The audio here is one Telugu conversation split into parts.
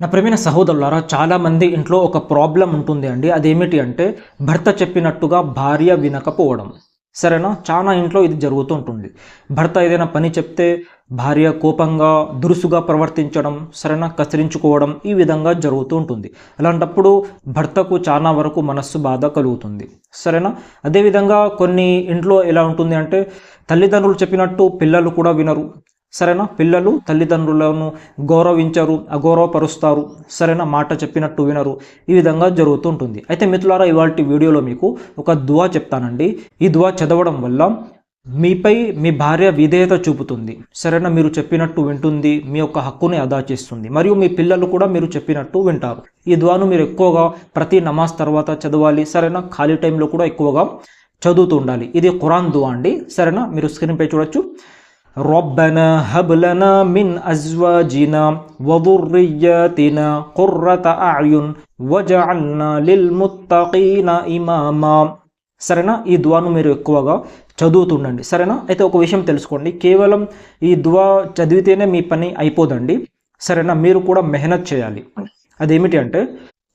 నా ప్రేమైన సహోదరులారా చాలామంది ఇంట్లో ఒక ప్రాబ్లం ఉంటుంది అండి. అదేమిటి అంటే భర్త చెప్పినట్టుగా భార్య వినకపోవడం. సరేనా? చాలా ఇంట్లో ఇది జరుగుతూ ఉంటుంది భర్త ఏదైనా పని చెప్తే భార్య కోపంగా దురుసుగా ప్రవర్తించడం సరేనా? కసిరించుకోవడం ఈ విధంగా జరుగుతూ ఉంటుంది అలాంటప్పుడు భర్తకు చాలా వరకు మనస్సు బాధ కలుగుతుంది. సరేనా? అదేవిధంగా కొన్ని ఇంట్లో ఎలా ఉంటుంది అంటే తల్లిదండ్రులు చెప్పినట్టు పిల్లలు కూడా వినరు. సరేనా? పిల్లలు తల్లిదండ్రులను గౌరవించరు అగౌరవపరుస్తారు. సరేనా? మాట చెప్పినట్టు వినరు. ఈ విధంగా జరుగుతూ ఉంటుంది. అయితే మిత్రులారా ఇవాళ వీడియోలో మీకు ఒక దువా చెప్తానండి. ఈ దువా చదవడం వల్ల మీపై మీ భార్య విధేయత చూపుతుంది. సరేనా? మీరు చెప్పినట్టు వింటుంది మీ యొక్క హక్కుని అదా చేస్తుంది. మరియు మీ పిల్లలు కూడా మీరు చెప్పినట్టు వింటారు. ఈ దువాను మీరు ఎక్కువగా ప్రతి నమాజ్ తర్వాత చదవాలి. సరేనా? ఖాళీ టైంలో కూడా ఎక్కువగా చదువుతూ ఉండాలి. ఇది ఖురాన్ దువా అండి. సరేనా? మీరు స్క్రీన్పై చూడొచ్చు. ربنا هب لنا من أزواجنا وذرياتنا قرة أعين وجعلنا للمتقين إماما సరేనా ఈ దువాను మీరు ఎక్కువగా చదువుతుండండి సరేనా అయితే ఒక విషయం తెలుసుకోండి కేవలం ఈ దువా చదివితేనే మీ పని అయిపోదండి సరేనా మీరు కూడా మెహనత్ చేయాలి అదేమిటి అంటే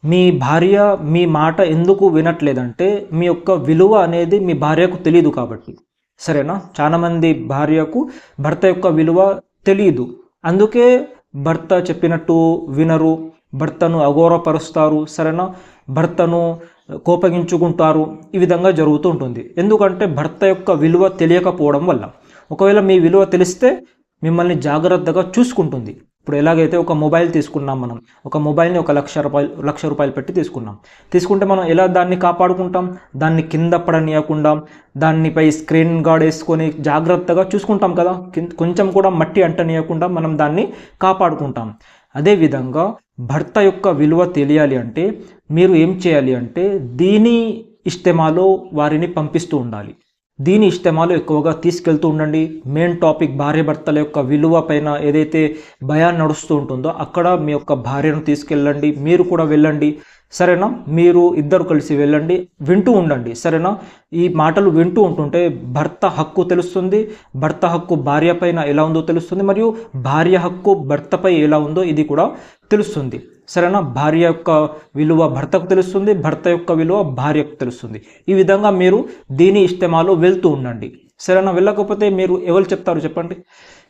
మీ భార్య మీ మాట ఎందుకు వినట్లేదంటే మీ యొక్క విలువ అనేది మీ భార్యకు తెలియదు కాబట్టి సరేనా? చాలామంది భార్యకు భర్త యొక్క విలువ తెలియదు అందుకే భర్త చెప్పినట్టు వినరు భర్తను అఘోరపరుస్తారు సరేనా? భర్తను కోపగించుకుంటారు. ఈ విధంగా జరుగుతూ ఉంటుంది. ఎందుకంటే భర్త యొక్క విలువ తెలియకపోవడం వల్ల. ఒకవేళ మీ విలువ తెలిస్తే మిమ్మల్ని జాగ్రత్తగా చూసుకుంటుంది. ఇప్పుడు ఎలాగైతే ఒక మొబైల్ తీసుకున్నాం మనం ఒక మొబైల్ని ఒక లక్ష రూపాయలు లక్ష రూపాయలు పెట్టి తీసుకున్నాం. తీసుకుంటే మనం ఎలా దాన్ని కాపాడుకుంటాం? దాన్ని కింద పడనీయకుండా దానిపై స్క్రీన్ గార్డ్ వేసుకొని జాగ్రత్తగా చూసుకుంటాం కదా. కొంచెం కూడా మట్టి అంటనీయకుండా మనం దాన్ని కాపాడుకుంటాం. అదేవిధంగా భర్త యొక్క విలువ తెలియాలి అంటే మీరు ఏం చేయాలి అంటే దీని ఇష్టమాలో వారిని పంపిస్తూ ఉండాలి. దీని ఇష్టమాలు ఎక్కువగా తీసుకెళ్తూ ఉండండి. మెయిన్ టాపిక్ భార్య భర్తల యొక్క విలువ పైన ఏదైతే భయాన్ని నడుస్తూ ఉంటుందో అక్కడ మీ యొక్క భార్యను తీసుకెళ్ళండి. మీరు కూడా వెళ్ళండి. సరేనా? మీరు ఇద్దరు కలిసి వెళ్ళండి వింటూ ఉండండి సరేనా? ఈ మాటలు వింటూ ఉంటుంటే భర్త హక్కు తెలుస్తుంది భర్త హక్కు భార్య పైన ఎలా ఉందో తెలుస్తుంది మరియు భార్య హక్కు భర్తపై ఎలా ఉందో ఇది కూడా తెలుస్తుంది. సరేనా? భార్య యొక్క విలువ భర్తకు తెలుస్తుంది భర్త యొక్క విలువ భార్యకు తెలుస్తుంది. ఈ విధంగా మీరు దీని ఇష్టమాలో వెళ్తూ ఉండండి. సరేనా? వెళ్ళకపోతే మీరు ఎవరు చెప్తారు చెప్పండి?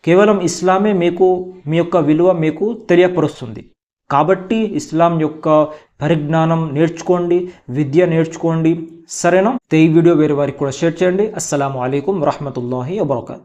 కేవలం ఇస్లామే మీకు మీ యొక్క విలువ మీకు తెలియపరుస్తుంది. కాబట్టి ఇస్లాం యొక్క పరిజ్ఞానం నేర్చుకోండి విద్య నేర్చుకోండి. సరేనా? ఈ వీడియో వేరే వారికి కూడా షేర్ చేయండి. అస్సలం అయికం వరహమూల వబర్కాతు.